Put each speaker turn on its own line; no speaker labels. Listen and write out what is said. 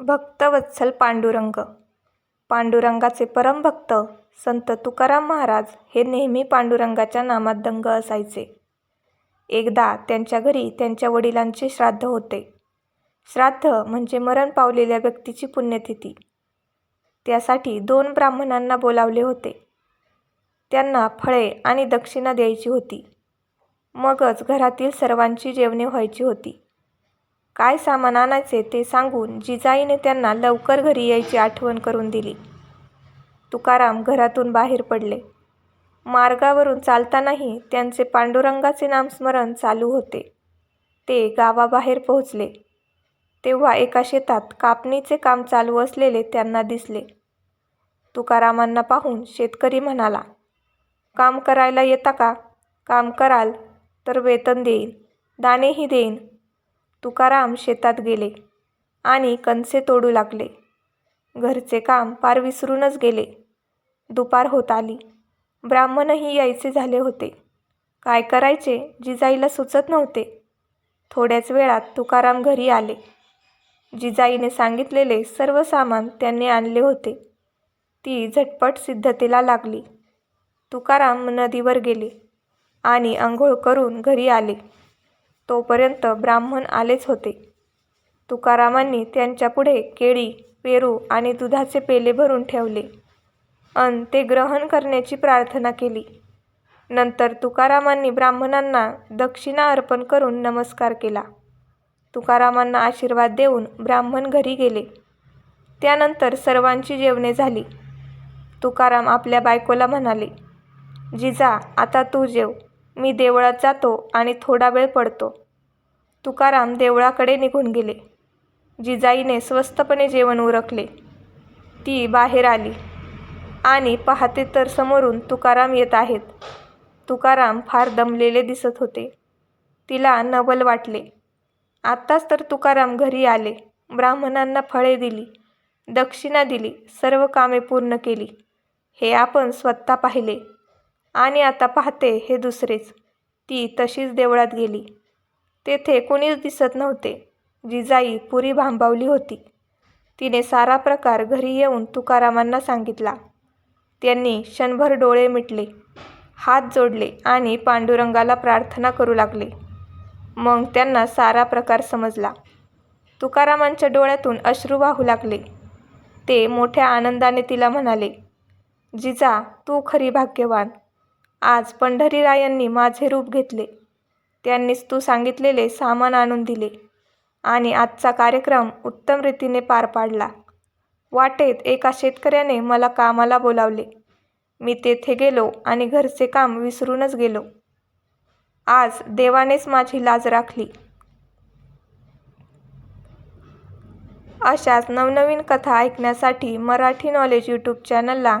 भक्तवत्सल पांडुरंग. पांडुरंगाचे परमभक्त संत तुकाराम महाराज हे नेहमी पांडुरंगाच्या नामात दंग असायचे. एकदा त्यांच्या घरी त्यांच्या वडिलांचे श्राद्ध होते. श्राद्ध म्हणजे मरण पावलेल्या व्यक्तीची पुण्यतिथी. त्यासाठी दोन ब्राह्मणांना बोलावले होते. त्यांना फळे आणि दक्षिणा द्यायची होती. मगच घरातील सर्वांची जेवणे व्हायची होती. काय सामान आणायचे ते सांगून जिजाईने त्यांना लवकर घरी यायची आठवण करून दिली. तुकाराम घरातून बाहेर पडले. मार्गावरून चालतानाही त्यांचे पांडुरंगाचे नामस्मरण चालू होते. ते गावाबाहेर पोहोचले. तेव्हा एका शेतात कापणीचे काम चालू असलेले त्यांना दिसले. तुकारामांना पाहून शेतकरी म्हणाला काम करायला येता का? काम कराल तर वेतन देईन दाणेही देईन तुकाराम शेतात गेले आणि कणसे तोडू लागले. घरचे काम पार विसरूनच गेले. दुपार होत आली. ब्राह्मणही यायचे झाले होते. काय करायचे जिजाईला सुचत नव्हते. थोड्याच वेळात तुकाराम घरी आले. जिजाईने सांगितलेले सर्व सामान त्यांनी आणले होते. ती झटपट सिद्धतेला लागली. तुकाराम नदीवर गेले आणि आंघोळ करून घरी आले. तोपर्यंत ब्राह्मण आलेच होते. तुकारामांनी त्यांच्यापुढे केळी पेरू आणि दुधाचे पेले भरून ठेवले. अन ते ग्रहण करण्याची प्रार्थना केली. नंतर तुकारामांनी ब्राह्मणांना दक्षिणा अर्पण करून नमस्कार केला. तुकारामांना आशीर्वाद देऊन ब्राह्मण घरी गेले. त्यानंतर सर्वांची जेवणे झाली. तुकाराम आपल्या बायकोला म्हणाले जिजा आता तू जेव. मी देवळात जातो आणि थोडा वेळ पडतो. तुकाराम देवळाकडे निघून गेले. जिजाईने स्वस्तपणे जेवण उरकले. ती बाहेर आली. आणि पाहते तर समोरून तुकाराम येत आहेत. तुकाराम फार दमलेले दिसत होते. तिला नवल वाटले. आत्ताच तर तुकाराम घरी आले. ब्राह्मणांना फळे दिली. दक्षिणा दिली. सर्व कामे पूर्ण केली. हे आपण स्वतः पाहिले. आणि आता पाहते हे दुसरेच. ती तशीच देवळात गेली. तेथे कोणीच दिसत नव्हते. जिजाई पुरी भांबावली होती. तिने सारा प्रकार घरी येऊन तुकारामांना सांगितला. त्यांनी क्षणभर डोळे मिटले हात जोडले आणि पांडुरंगाला प्रार्थना करू लागले. मग त्यांना सारा प्रकार समजला. तुकारामांच्या डोळ्यातून अश्रू वाहू लागले. ते मोठ्या आनंदाने तिला म्हणाले जिजा तू खरी भाग्यवान. आज पंढरीरायांनी माझे रूप घेतले. त्यांनीच तू सांगितलेले सामान आणून दिले आणि आजचा कार्यक्रम उत्तम रीतीने पार पाडला. वाटेत एका शेतकऱ्याने मला कामाला बोलावले. मी तेथे गेलो आणि घरचे काम विसरूनच गेलो. आज देवानेच माझी लाज राखली. अशाच नवनवीन कथा ऐकण्यासाठी मराठी नॉलेज यूट्यूब चॅनलला